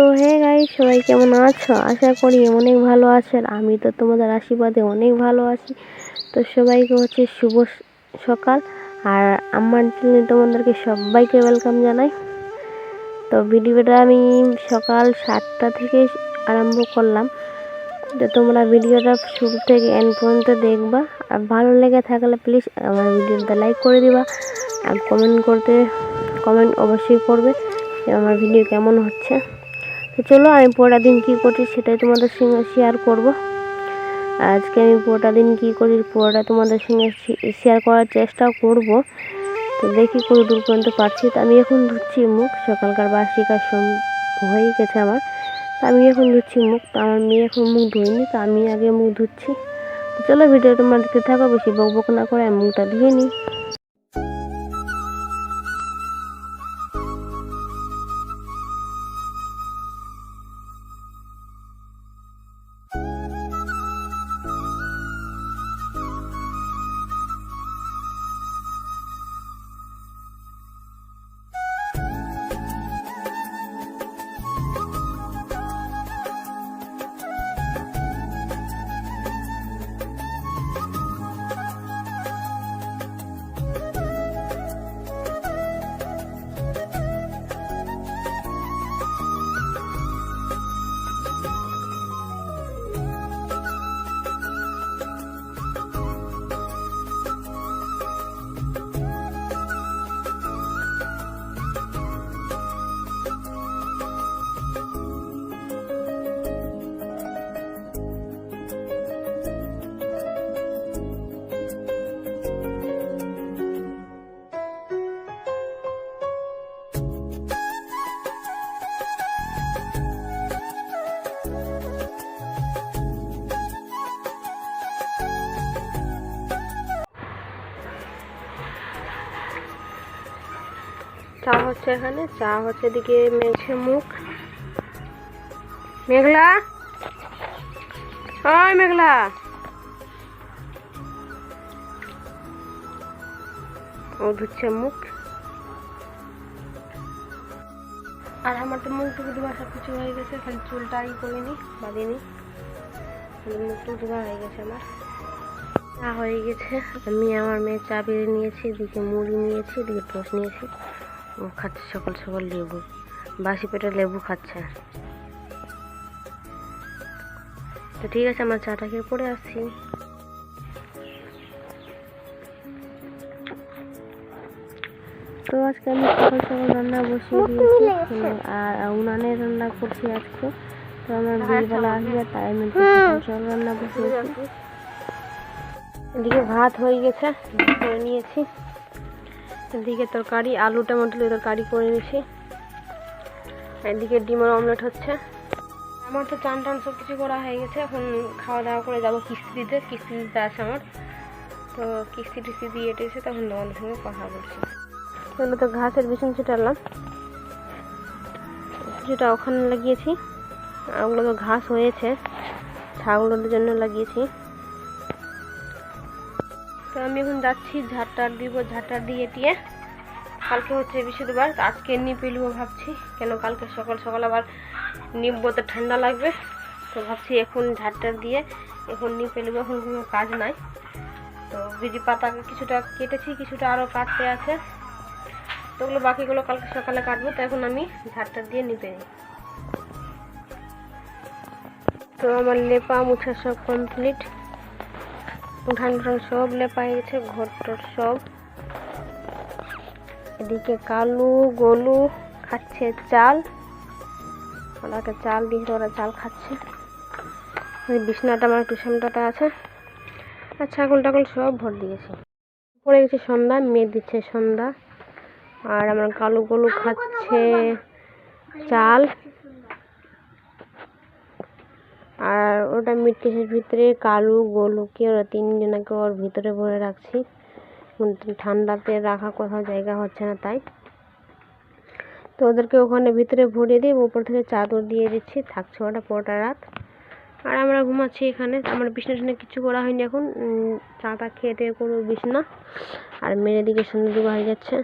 তো হে গাই সবাই কেমন আছো? আশা করি অনেক ভালো আছেন। আমি তো তোমাদের আশীর্বাদে অনেক ভালো আছি। তো সবাইকে হচ্ছে শুভ সকাল। আর আমার চ্যানেলে তোমাদেরকে সবাইকে ওয়েলকাম জানাই। তো ভিডিওটা আমি সকাল সাতটা থেকে আরম্ভ করলাম। তো তোমরা ভিডিওটা শুরু থেকে এন্ড পর্যন্ত দেখবা। আর ভালো লেগে থাকলে প্লিজ আমার ভিডিওটা লাইক করে দিবা। আর কমেন্ট করতে কমেন্ট অবশ্যই করবে আমার ভিডিও কেমন হচ্ছে। তো চলো, আমি পুরোটা দিন কী করছি সেটাই তোমাদের সঙ্গে শেয়ার করব। আজকে আমি পুরোটা দিন কী করি, পুরোটা তোমাদের সঙ্গে শেয়ার করার চেষ্টা করব। তো দেখি কত দূর পর্যন্ত পারছি। তো আমি এখন ধুচ্ছি মুখ, সকালকার বাসি কাজ হয়েই গেছে আমার। তো আমি এখন ধুচ্ছি মুখ, তো আমার মেয়ে এখন মুখ ধুইনি তো আমি আগে মুখ ধুচ্ছি। চলো ভিডিও তোমরা থাকো, বেশি বক বক না করে আমি মুখটা ধুয়ে নিই। চা হচ্ছে এখানে। চা হচ্ছে এদিকে মেঘে মুখ। মেঘলা? ওই মেঘলা। ও ধুচ্ছে মুখ। আর আমার তো মুখ টুকু ধোয়া সব কিছু হয়ে গেছে, খালি চুলটা ই করিনি, বাঁধিনি। মুখ টুকু ধোয়া হয়ে গেছে আমার। চা হয়ে গেছে। আমি আমার মেয়ে চা বেড়ে নিয়েছি, এদিকে মুড়ি নিয়েছি, এদিকে টোস্ট নিয়েছি। খাচ্ছে সকাল সকাল লেবু। বাসি পেটে লেবু খাচ্ছে। তো ঠিক আছে, আমার চাটা খেয়ে পরে আসছি। তো আজকে আমি সকাল সকাল রান্না বসিয়ে দিয়েছি আর উনানে রান্না করছি আজকে। তো আমার বিয়েবেলা আসবে তাই আমি সকাল রান্না বসিয়েছি। এদিকে ভাত হয়ে গেছে নিয়েছি। এদিকে তরকারি, আলু, টমেটো দিয়ে তরকারি করে নিয়েছি। এদিকে ডিমের অমলেট হচ্ছে। আমার তো চান টান সব কিছু করা হয়ে গেছে। এখন খাওয়া দাওয়া করে যাব কিস্তি দিতে কিস্তি দিতে আছে আমার। তো কিস্তি টিস্তি দিয়ে এটেছে তখন তোমাদের সঙ্গে কথা বলছি। এগুলো তো ঘাসের বিছুন ছিটালাম। যেটা ওখানে লাগিয়েছি। ওগুলো তো ঘাস হয়েছে। ছাগলের জন্য লাগিয়েছি। তো আমি এখন যাচ্ছি ঝাড়টার দিব ঝাড়টার দিয়ে টিয়ে। কালকে হচ্ছে বৃহস্পতিবার আজকে নিপে নিবো ভাবছি, কেন কালকে সকাল সকাল আবার নিববো তো ঠান্ডা লাগবে? তো ভাবছি এখন ঝাড়টার দিয়ে, এখন নিপে নিবো এখন কোনো কাজ নাই। তো বিজি পাতা কিছুটা কেটেছি, কিছুটা আরও কাটতে আছে। তো ওগুলো বাকিগুলো কালকে সকালে কাটবো, তো এখন আমি ঝাড়টার দিয়ে নিপে নিই তো আমার লেপা মুছা সব কমপ্লিট উঠান উঠান সব লেপা হয়ে গেছে, ঘরটর সব। এদিকে কালু, গলু খাচ্ছে চাল। ওরাকে চাল দিয়েছে ওরা চাল খাচ্ছে। বিছনাটা আমার একটু সামটাটা আছে। আর ছাগল টাগল সব ভর দিয়েছে পড়ে গেছে সন্ধ্যা, মেয়ে দিচ্ছে সন্ধ্যা। আর আমার কালু গলু খাচ্ছে চাল। আর ওটা মিটকেসের ভিতরে কালু গোলুকে ওরা তিনজনাকে ওর ভিতরে ভরে রাখছি। ঠান্ডাতে রাখা কোথাও জায়গা হচ্ছে না তাই। তো ওদেরকে ওখানে ভিতরে ভরিয়ে দিয়ে উপর থেকে চাদর দিয়ে দিচ্ছি। থাকছে ওটা পুরোটা রাত। আর আমরা ঘুমাচ্ছি এখানে। আমার বিছনা টিছনা কিছু করা হয়নি এখন। চাটা খেয়ে টেয়ে করব বিছনা। আর মেয়ের দিকে সন্ধ্যে হয়ে যাচ্ছে